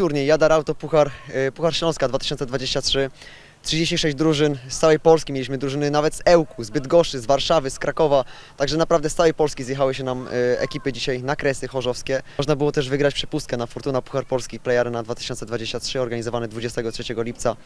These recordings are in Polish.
turniej Jadar Auto Puchar, e, Puchar Śląska 2023. 36 drużyn z całej Polski, mieliśmy drużyny nawet z Ełku, z Bydgoszczy, z Warszawy, z Krakowa, także naprawdę z całej Polski zjechały się nam e, ekipy dzisiaj na Kresy Chorzowskie. Można było też wygrać przepustkę na Fortuna Puchar Polski Play Arena 2023, organizowany 23 lipca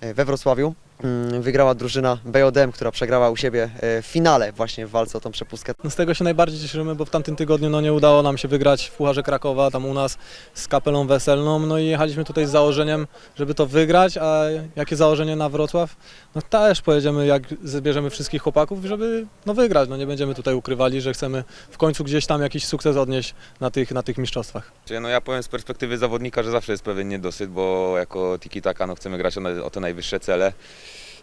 e, we Wrocławiu. Mm, Wygrała drużyna BODM, która przegrała u siebie e, w finale właśnie w walce o tą przepustkę. No z tego się najbardziej cieszymy, bo w tamtym tygodniu no, nie udało nam się wygrać w Pucharze Krakowa, tam u nas z kapelą weselną, no i jechaliśmy tutaj z założeniem, żeby to wygrać, a jakie założenie na Wrocław? No też pojedziemy, jak zbierzemy wszystkich chłopaków, żeby no, wygrać, no nie będziemy tutaj ukrywali, że chcemy w końcu gdzieś tam jakiś sukces odnieść na tych, na tych mistrzostwach. No ja powiem z perspektywy zawodnika, że zawsze jest pewien niedosyt, bo jako tiki-taka no chcemy grać o te najwyższe cele.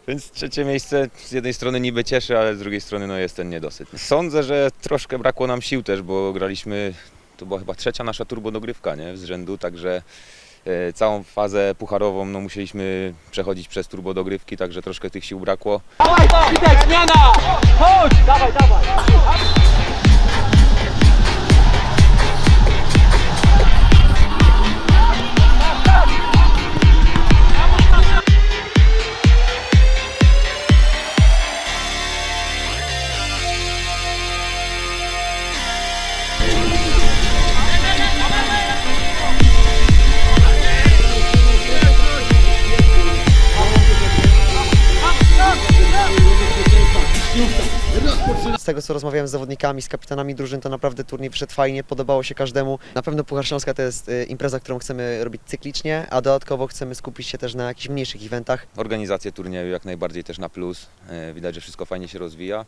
Więc trzecie miejsce z jednej strony niby cieszy, ale z drugiej strony no jest ten niedosyt. Sądzę, że troszkę brakło nam sił też, bo graliśmy, to była chyba trzecia nasza turbodogrywka nie? z rzędu, także e, całą fazę pucharową no, musieliśmy przechodzić przez turbodogrywki, także troszkę tych sił brakło. Witek, zmiana! Chodź! Dawaj, dawaj! Tego co rozmawiałem z zawodnikami, z kapitanami drużyn, to naprawdę turniej wyszedł fajnie, podobało się każdemu. Na pewno Puchar Śląska to jest e, impreza, którą chcemy robić cyklicznie, a dodatkowo chcemy skupić się też na jakichś mniejszych eventach. Organizację turnieju jak najbardziej też na plus. E, Widać, że wszystko fajnie się rozwija.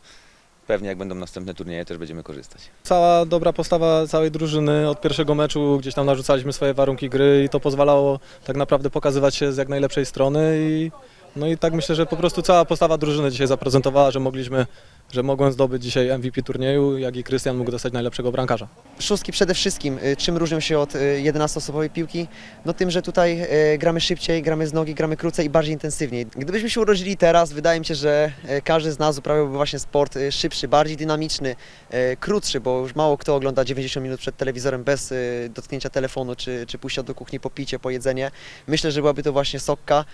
Pewnie jak będą następne turnieje też będziemy korzystać. Cała dobra postawa całej drużyny od pierwszego meczu, gdzieś tam narzucaliśmy swoje warunki gry i to pozwalało tak naprawdę pokazywać się z jak najlepszej strony i no i tak myślę, że po prostu cała postawa drużyny dzisiaj zaprezentowała, że mogliśmy, że mogłem zdobyć dzisiaj MVP turnieju, jak i Krystian mógł dostać najlepszego bramkarza. Szóstki przede wszystkim, y, czym różnią się od y, 11-osobowej piłki? No tym, że tutaj y, gramy szybciej, gramy z nogi, gramy krócej i bardziej intensywniej. Gdybyśmy się urodzili teraz, wydaje mi się, że y, każdy z nas uprawiałby właśnie sport y, szybszy, bardziej dynamiczny, y, krótszy, bo już mało kto ogląda 90 minut przed telewizorem bez y, dotknięcia telefonu, czy, czy pójścia do kuchni po picie, po jedzenie. Myślę, że byłaby to właśnie Sokka,